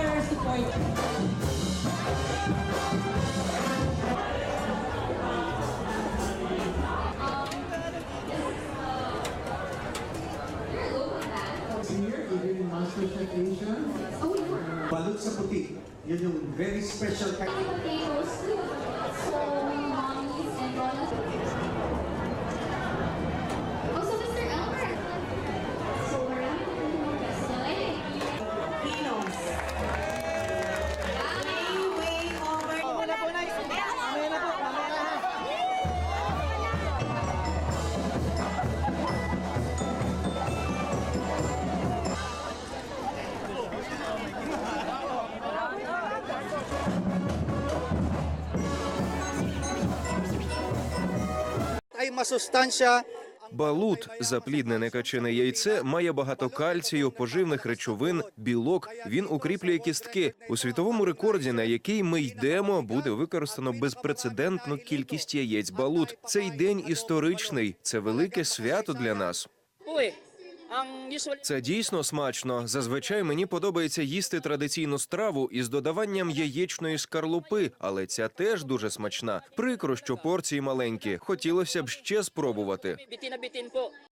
your support. Here, even in Master Tech Asia. Oh, yeah. Balot sa puti. Yun yung very special kind. Балут, запліднене качине яйце, має багато кальцію, поживних речовин, білок. Він укріплює кістки. У світовому рекорді, на який ми йдемо, буде використано безпрецедентну кількість яєць балут. Цей день історичний. Це велике свято для нас. Це дійсно смачно. Зазвичай мені подобається їсти традиційну страву із додаванням яєчної скарлупи, але ця теж дуже смачна. Прикро, що порції маленькі. Хотілося б ще спробувати.